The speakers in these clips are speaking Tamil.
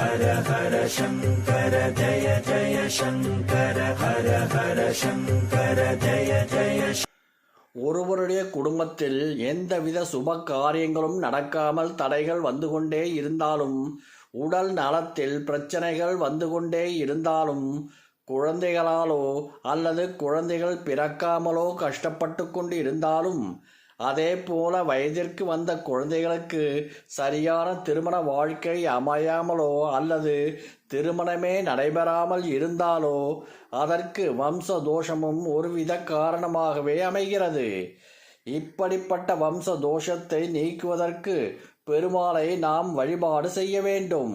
ஹர ஹர சங்கர ஜய ஜய சங்கர ஹர ஹர சங்கர ஜய ஜய ஒருவருடைய குடும்பத்தில் எந்தவித சுப காரியங்களும் நடக்காமல் தடைகள் வந்து கொண்டே இருந்தாலும் உடல் நலத்தில் பிரச்சனைகள் வந்து கொண்டே இருந்தாலும் குழந்தைகளாலோ அல்லது குழந்தைகள் பிறக்காமலோ கஷ்டப்பட்டு கொண்டு இருந்தாலும் அதே போல வயதிற்கு வந்த குழந்தைகளுக்கு சரியான திருமண வாழ்க்கை அமையாமலோ அல்லது திருமணமே நடைபெறாமல் இருந்தாலோ அதற்கு வம்ச தோஷமும் ஒருவித காரணமாகவே அமைகிறது. இப்படிப்பட்ட வம்ச தோஷத்தை நீக்குவதற்கு பெருமாளை நாம் வழிபாடு செய்ய வேண்டும்.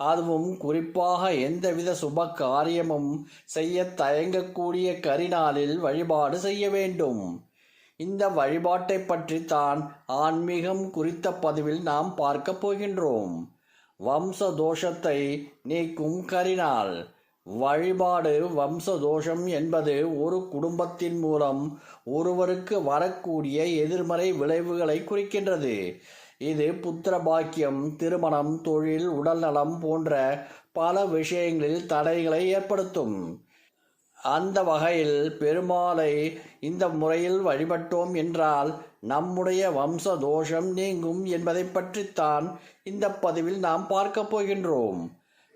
அதுவும் குறிப்பாக எந்தவித சுப காரியமும் செய்ய தயங்கக்கூடிய கரிநாளில் வழிபாடு செய்ய வேண்டும். இந்த வழிபாட்டை பற்றி தான் ஆன்மீகம் குறித்த பதிவில் நாம் பார்க்க போகின்றோம். வம்ச தோஷத்தை நீக்கும் கரினால் வழிபாடு வம்ச தோஷம் என்பது ஒரு குடும்பத்தின் மூலம் ஒருவருக்கு வரக்கூடிய எதிர்மறை விளைவுகளை குறிக்கின்றது. இது புத்திர பாக்கியம் திருமணம் தொழில் உடல்நலம் போன்ற பல விஷயங்களில் தடைகளை ஏற்படுத்தும். அந்த வகையில் பெருமாளை இந்த முறையில் வழிபட்டோம் என்றால் நம்முடைய வம்ச தோஷம் நீங்கும் என்பதை பற்றித்தான் இந்த பதிவில் நாம் பார்க்க போகின்றோம்.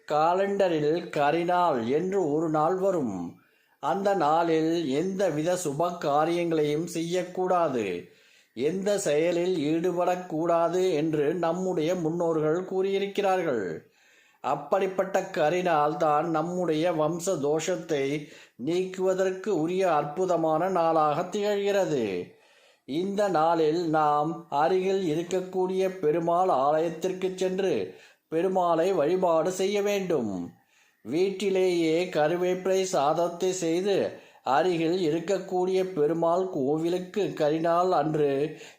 காலண்டரில் கரிநாள் என்று ஒரு நாள் வரும். அந்த நாளில் எந்தவித சுப காரியங்களையும் செய்யக்கூடாது. எந்த செயலில் ஈடுபடக்கூடாது என்று நம்முடைய முன்னோர்கள் கூறியிருக்கிறார்கள். அப்படிப்பட்ட கரினால் தான் நம்முடைய வம்ச தோஷத்தை நீக்குவதற்கு உரிய அற்புதமான நாளாக திகழ்கிறது. இந்த நாளில் நாம் அருகில் இருக்கக்கூடிய பெருமாள் ஆலயத்திற்கு சென்று பெருமாளை வழிபாடு செய்ய வேண்டும். வீட்டிலேயே கருவேப்பிலை சாதத்தை செய்து அருகில் இருக்கக்கூடிய பெருமாள் கோவிலுக்கு கரிநாள் அன்று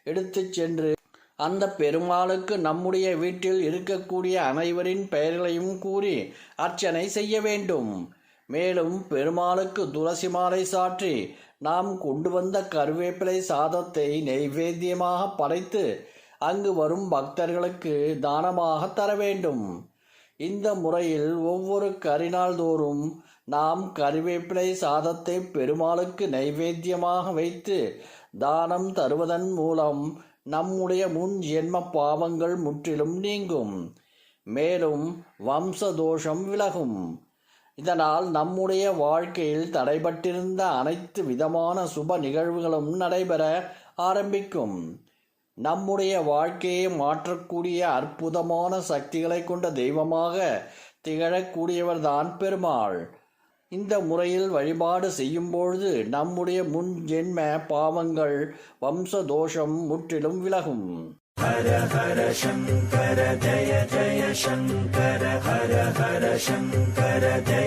எடுத்துச் சென்று அந்த பெருமாளுக்கு நம்முடைய வீட்டில் இருக்கக்கூடிய அனைவரின் பெயர்களையும் கூறி அர்ச்சனை செய்ய வேண்டும். மேலும் பெருமாளுக்கு துளசி மாலை சாற்றி நாம் கொண்டு வந்த கருவேப்பிலை சாதத்தை நைவேத்தியமாக படைத்து அங்கு வரும் பக்தர்களுக்கு தானமாக தர வேண்டும். இந்த முறையில் ஒவ்வொரு கரிநாள் தோறும் நாம் கருவேப்பிலை சாதத்தை பெருமாளுக்கு நைவேத்தியமாக வைத்து தானம் தருவதன் மூலம் நம்முடைய முன் ஜென்ம பாவங்கள் முற்றிலும் நீங்கும். மேலும் வம்ச தோஷம் விலகும். இதனால் நம்முடைய வாழ்க்கையில் தடைபட்டிருந்த அனைத்து விதமான சுப நிகழ்வுகளும் நடைபெற ஆரம்பிக்கும். நம்முடைய வாழ்க்கையை மாற்றக்கூடிய அற்புதமான சக்திகளை கொண்ட தெய்வமாக திகழக்கூடியவர்தான் பெருமாள். இந்த முறையில் வழிபாடு செய்யும்பொழுது நம்முடைய முன் ஜென்ம பாவங்கள் வம்ச தோஷம் முற்றிலும் விலகும். ஹர ஹர சங்கர ஜய ஜய சங்கர ஹர ஹர சங்கர ஜய